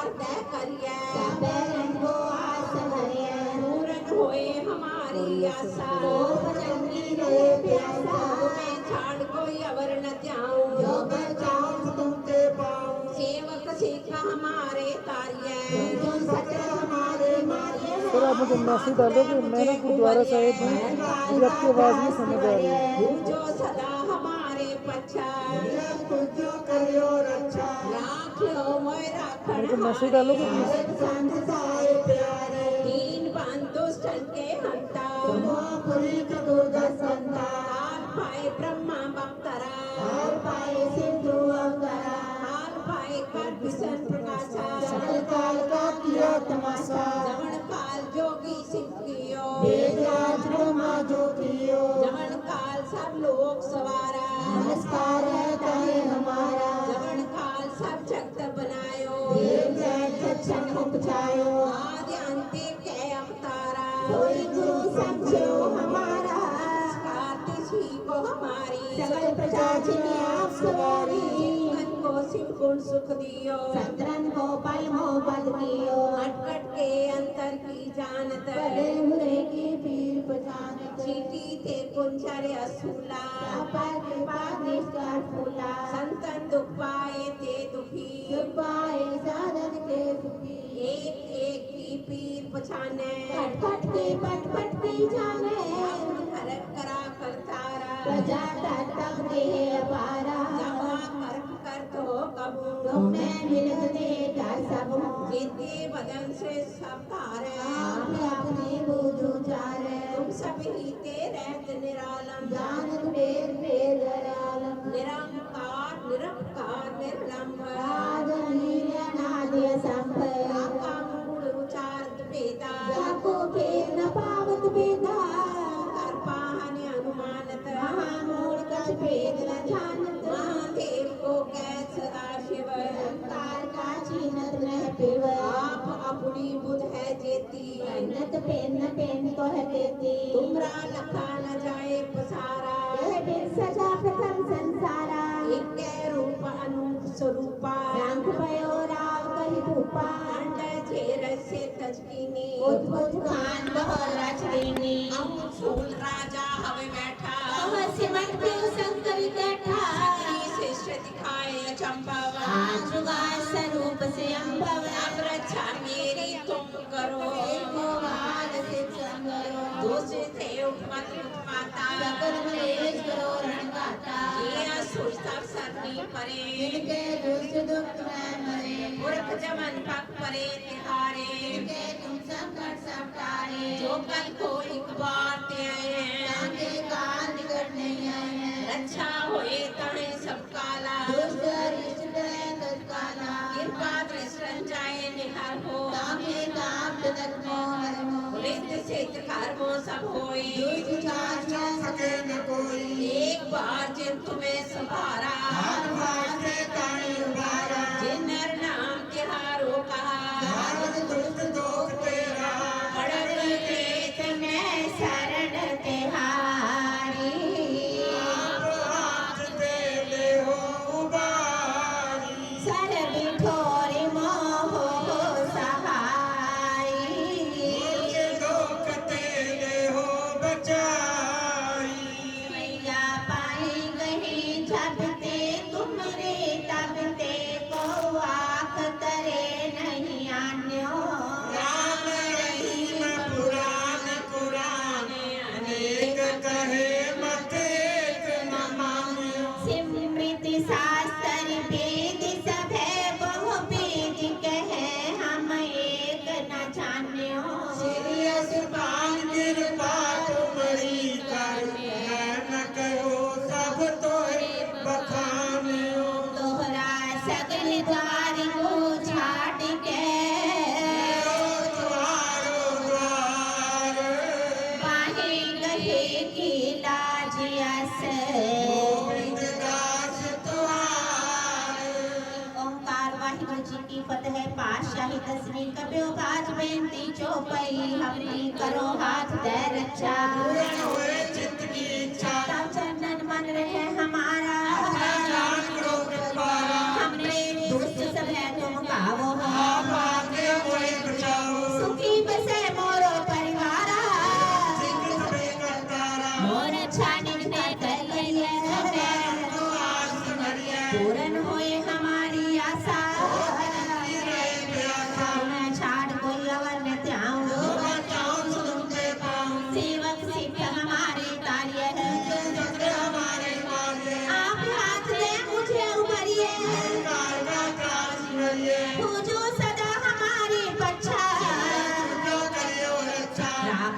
ਛਾਨਿਤ ਕਰਦਾ ਕਰੀਐ ਸਭੈ ਰੰਗੋ ਆਸ ਹਰਿਐ ਪੂਰਨ ਹੋਏ ਹਮਾਰੀ ਆਸਾ ਲੋਭ ਚੰਗੀ ਰਹੇ ਪਿਆਸਾ ਮੈਂ ਛਾੜ ਕੋਈ ਅਵਰ ਨ ਜਾਉ ਜੋ ਬਚਾਉ ਤੁਮ ਤੇ ਪਾਉ सेवक सिख हमारे तारिये ਜੋ ਸਚ ਹਮਾਰੇ ਮਾਰਿਏ सर आप मुझे मैसेज डालो कि मैं ना गुरुद्वारा साहिब हूँ मुझे आपकी आवाज़ नहीं समझ आ रही है जो सदा हमारे पछा तुझो करियो रक्षा राख लो मोय राखण मेरे को मैसेज डालो कि प्लीज़ संत साए प्यारे दीन बंधु के नमस्कार है हमारा। काल सब जगत बनायो। देव जय सत्संग उपजायो आदि अवतारा। कोई गुरु समझो हमारा। ही को हमारी। सकल प्रजा आप सवारी। मन को गुण सुख दियो। संतरन को पल हो पद कियो अटकट के अंतर की जानत। पहचानत चीटी ते कुंजर असूला। संतन दुख पाए ते दुखी। पाए साधन के सुखी एक एक की पीर पछाने। पट पट के पट पट की जाने। हरक करा करतारा। प्रजा तक दे अपारा जमा कर्म कर तो कबू तुम्हें मिलते कर सब जीते बदन से सब तारे ਯਾਰ ਤੁਮ ਸਭ ਹੀ ਤੇ ਰਹਿਤ ਨਿਰਾਲਮ ਜਾਨ ਮੇਰ ਮੇਰ ਨਿਰਾਲਮ ਨਿਰੰਕਾਰ ਨਿਰੰਕਾਰ ਨਿਰਲੰਬ ਆਦ ਨੀਲ ਨਾਦ ਸੰਪ पिव आप अपनी बुध है जेती। अन्नत पेन पेन को है देती। तुमरा लखा न जाए पसारा। यह बिन सजा प्रथम संसारा। एक रूप अनूप स्वरूपा। रंग भयो राव कहि भूपा अंड झेर से तजकीनी। उद्भुत खान बहु रचदीनी अमुल राजा हवे बैठा। कह सिमट प्यो संकरी बैठा। सकरी शिष्य दिखाए अचंभव आज स्वरूप से अम्भव। अब रक्षा करो। एको वाद से दूसरे थे उपमत उत्पाता सकल करो रणगाता। ये असुर सब सरनी परे। जिनके दुष्ट दुख में मरे मूर्ख जमन पक परे तिहारे जिनके तुम संकट सब टारे जो कल को एक बार ते आए हैं ताके काल निकट नहीं आए हैं रक्षा होए तहे सब दुष्ट चाच सके न कोई एक बार जिन तुम्हें संभारा शास्त्र वेद बहु बीज कहे हम एक न जान्यो। श्री असुपान कृपा तुम्हारी कर न कहो सब तोहे बखानियो। तोहरा सगल द्वार को छाट के। तुम्हारो द्वार। पाहे गहे की लाज अस की फतह पातशाही तस्वीर कबियो बाज बेनती चौपाई हमरी करो हाथ दे रक्षा हुए की इच्छा। चंदन मन रहे हमारा। अच्छा, जान करो कृपारा। हमरे सब है तुम गावो बचाओ। सुखी बसे मोरो परिवारा। सबे करतारा। मोर छानी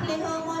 你好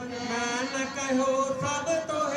कर मैं न कहो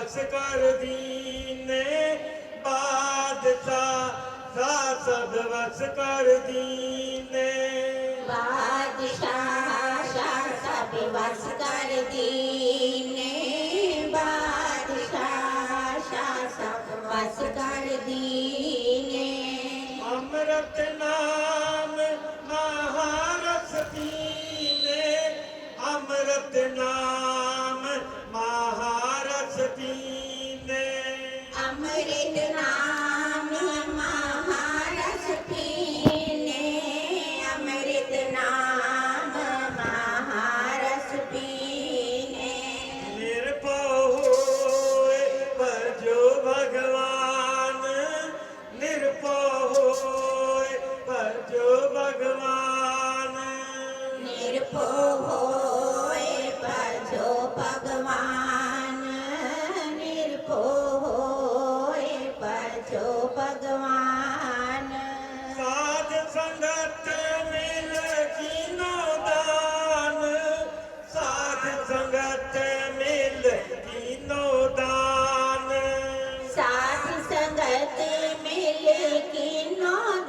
बख्श कर दीने बादशाह सब बख्श कर दीने बादशाह सब बख्श कर दीने बादशाह सब बख्श कर दीने अमृत संगत मेले की ना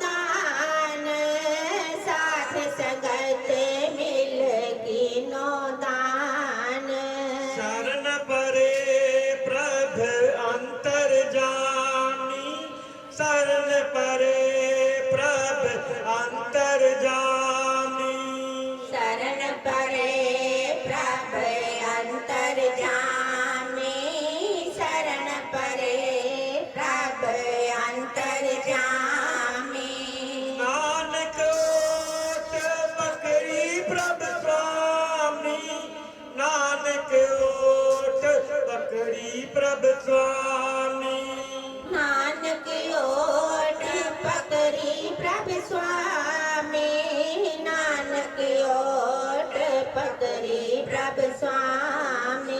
ਜਗ ਸੁਆਮੀ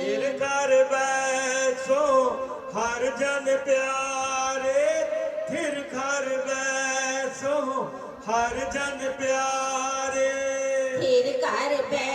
ਜਿਨ ਬੈਸੋ ਹਰ ਜਨ ਪਿਆਰੇ। ਫਿਰ ਘਰ ਬੈਸੋ ਹਰ ਜਨ ਪਿਆਰੇ। ਫਿਰ ਕਰ ਬੈ